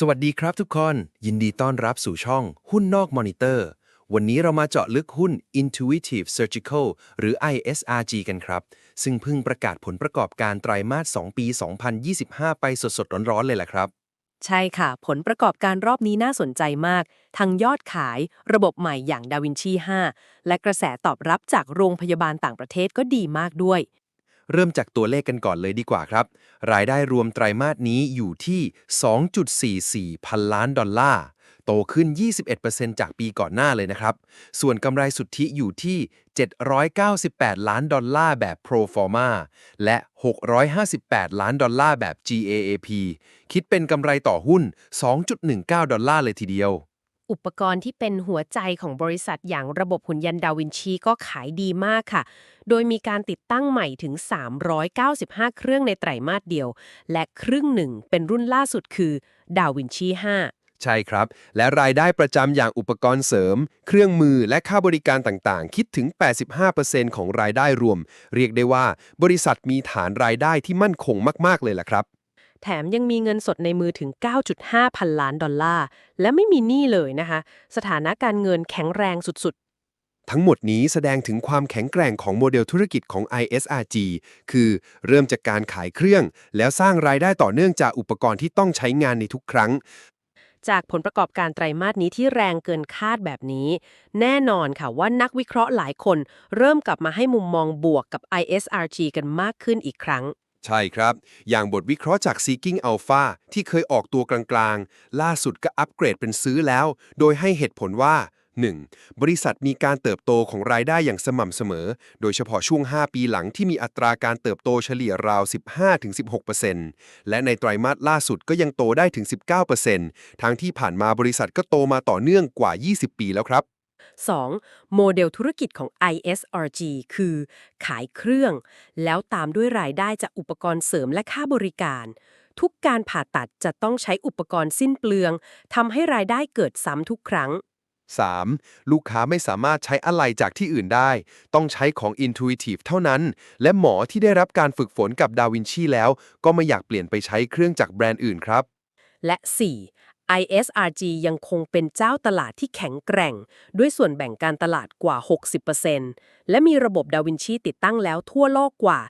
สวัสดีครับทุกคน ยินดีต้อนรับสู่ช่อง หุ้นนอกมอนิเตอร์ วันนี้เรามาเจาะลึกหุ้น Intuitive Surgical หรือ ISRG กันครับ ซึ่งเพิ่งประกาศผลประกอบการไตรมาส 2 ปี 2025 ไปสดๆ ร้อนๆ เลยแหละครับ ใช่ค่ะ ผลประกอบการรอบนี้น่าสนใจมาก ทั้งยอดขาย ระบบใหม่อย่างดาวินชี 5 และกระแสตอบรับจากโรงพยาบาลต่างประเทศก็ดีมากด้วย เริ่มจากตัวเลขกันก่อนเลยดีกว่าครับ รายได้รวมไตรมาสนี้อยู่ที่ 2.44 พันล้านดอลลาร์ โตขึ้น 21%จากปีก่อนหน้าเลยนะครับ ส่วนกำไรสุทธิอยู่ที่ 798 ล้านดอลลาร์แบบ pro forma และ 658 ล้านดอลลาร์แบบ GAAP คิดเป็นกำไรต่อหุ้น 2.19 ดอลลาร์เลยทีเดียว อุปกรณ์ที่เป็นหัวใจของบริษัทอย่างระบบหุ่นยันดาวินชีก็ขายดีมากค่ะ โดยมีการติดตั้งใหม่ถึง 395 เครื่องในไตรมาสเดียว และครึ่งหนึ่งเป็นรุ่นล่าสุดคือดาวินชี 5ใช่ครับ และรายได้ประจำอย่างอุปกรณ์เสริม เครื่องมือและค่าบริการต่างๆ คิดถึง 85%ของรายได้รวม เรียกได้ว่า บริษัทมีฐานรายได้ที่มั่นคงมาก ๆ เลยล่ะครับ แถมยังมีเงินสดในมือถึง 9.5 พันล้านดอลลาร์ และไม่มีหนี้เลยนะคะ สถานะการเงินแข็งแรงสุดทั้งหมดนี้แสดงถึงความแข็งแกร่งของโมเดลธุรกิจของ ISRG คือเริ่มจากการขายเครื่อง แล้วสร้างรายได้ต่อเนื่องจากอุปกรณ์ที่ต้องใช้งานในทุกครั้งๆจากผลประกอบการไตรมาสนี้ที่แรงเกินคาดแบบนี้ แน่นอนค่ะว่านักวิเคราะห์หลายคน เริ่มกลับมาให้มุมมองบวกกับ ISRG กันมากขึ้นอีกครั้ง ใช่ครับ อย่างบทวิเคราะห์จาก Seeking Alpha ที่เคยออกตัวกลางๆ ล่าสุดก็อัปเกรดเป็นซื้อแล้ว โดยให้เหตุผลว่า 1. บริษัทมีการเติบโตของรายได้อย่างสม่ำเสมอ โดยเฉพาะช่วง 5 ปีหลังที่มีอัตราการเติบโตเฉลี่ยราว 15-16%และในไตรมาสล่าสุดก็ยังโตได้ถึง 19%ทั้งที่ผ่านมาบริษัทก็โตมาต่อเนื่องกว่า 20 ปีแล้วครับ 2. โมเดลธุรกิจของ ISRG คือ ขายเครื่อง แล้วตามด้วยรายได้จากอุปกรณ์เสริมและค่าบริการ ทุกการผ่าตัดจะต้องใช้อุปกรณ์สิ้นเปลืองทำให้รายได้เกิดซ้ำทุกครั้ง 3. ลูกค้าไม่สามารถใช้อะไหล่จากที่อื่นได้ ต้องใช้ของ Intuitive เท่านั้น และหมอที่ได้รับการฝึกฝนกับดาวินชีแล้ว ก็ไม่อยากเปลี่ยนไปใช้เครื่องจากแบรนด์อื่นครับ และ 4. ISRG ยังคงเป็นเจ้าตลาดที่แข็งแกร่ง ด้วยส่วนแบ่งการตลาดกว่า 60%และมีระบบดาวินชีติดตั้งแล้วทั่วโลกกว่า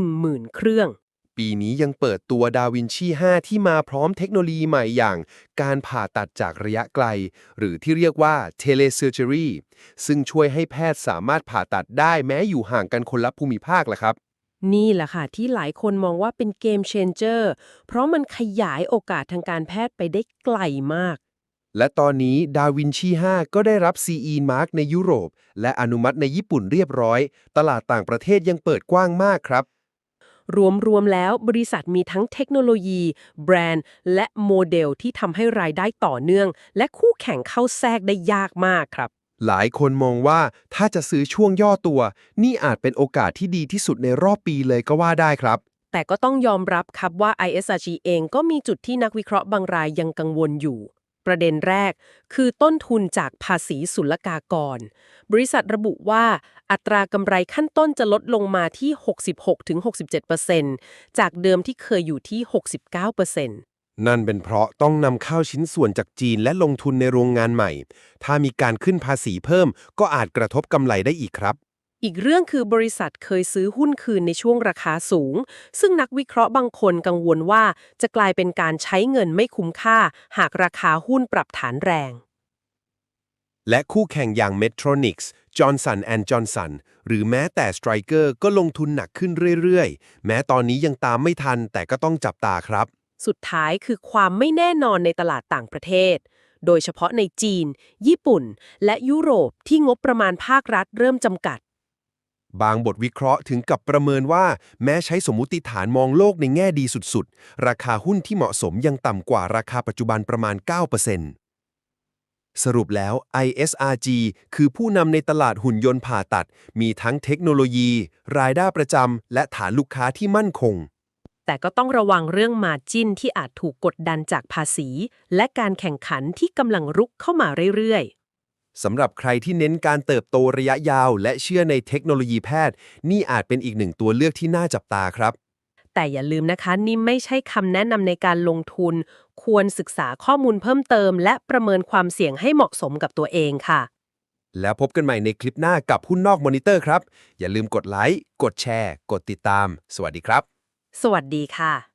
10,000 เครื่อง ปีนี้ยังเปิดตัวดาวินชี 5 ที่มาพร้อมเทคโนโลยีใหม่อย่าง การผ่าตัดจากระยะไกล หรือที่เรียกว่า telesurgery ซึ่งช่วยให้แพทย์สามารถผ่าตัดได้แม้อยู่ห่างกันคนละภูมิภาคแหละครับ นี่แหละค่ะ ที่หลายคนมองว่าเป็นเกมเชนเจอร์เพราะมันขยายโอกาสทางการแพทย์ไปได้ไกลมาก และตอนนี้ดาวินชี 5 ก็ได้รับ CE Mark ในยุโรป และอนุมัติในญี่ปุ่นเรียบร้อย ตลาดต่างประเทศยังเปิดกว้างมากครับ รวมๆแล้วบริษัทมีทั้งเทคโนโลยี แบรนด์ และโมเดลที่ทำให้รายได้ต่อเนื่อง และคู่แข่งเข้าแทรกได้ยากมากครับ หลายคนมองว่าถ้าจะซื้อช่วงย่อตัว นี่อาจเป็นโอกาสที่ดีที่สุดในรอบปีเลยก็ว่าได้ครับ แต่ก็ต้องยอมรับครับว่า ISRG เองก็มีจุดที่นักวิเคราะห์บางรายยังกังวลอยู่ ประเด็นแรก คือต้นทุนจากภาษีศุลกากร บริษัทระบุว่าอัตรากำไรขั้นต้นจะลดลงมาที่ 66-67%จากเดิมที่เคยอยู่ที่ 69% นั่นเป็นเพราะต้องนำเข้าชิ้นส่วนจากจีนและลงทุนในโรงงานใหม่ ถ้ามีการขึ้นภาษีเพิ่ม ก็อาจกระทบกำไรได้อีกครับ อีกเรื่องคือบริษัทเคยซื้อหุ้นคืนในช่วงราคาสูง ซึ่งนักวิเคราะห์บางคนกังวลว่าจะกลายเป็นการใช้เงินไม่คุ้มค่า หากราคาหุ้นปรับฐานแรง และคู่แข่งอย่าง Medtronics Johnson Johnson หรือแม้แต่ Stryker ก็ลงทุนหนักขึ้นเรื่อยๆ แม้ตอนนี้ยังตามไม่ทันแต่ก็ต้องจับตาครับ สุดท้ายคือความไม่แน่นอนในตลาดต่างประเทศ โดยเฉพาะในจีน ญี่ปุ่น และยุโรปที่งบประมาณภาครัฐเริ่มจำกัด บางบทวิเคราะห์ถึงกับประเมินว่า แม้ใช้สมมุติฐานมองโลกในแง่ดีสุดๆ ราคาหุ้นที่เหมาะสมยังต่ำกว่าราคาปัจจุบันประมาณ 9%สรุปแล้ว ISRG คือผู้นำในตลาดหุ่นยนต์ผ่าตัด มีทั้งเทคโนโลยี รายได้ประจำ และฐานลูกค้าที่มั่นคง แต่ก็ต้องระวังเรื่องมาจิ้นที่อาจถูกกดดันจากภาษี และการแข่งขันที่กำลังรุกเข้ามาเรื่อยๆสำหรับใครที่เน้นการเติบโตระยะยาว และเชื่อในเทคโนโลยีแพทย์ นี่อาจเป็นอีกหนึ่งตัวเลือกที่น่าจับตาครับ แต่อย่าลืมนะคะนี่ไม่ใช่คำแนะนำในการลงทุน ควรศึกษาข้อมูลเพิ่มเติม และประเมินความเสี่ยงให้เหมาะสมกับตัวเองค่ะ แล้วพบกันใหม่ในคลิปหน้ากับหุ้นนอกมอนิเตอร์ครับ อย่าลืมกดไลค์กดแชร์ กดติดตาม สวัสดีครับ สวัสดีค่ะ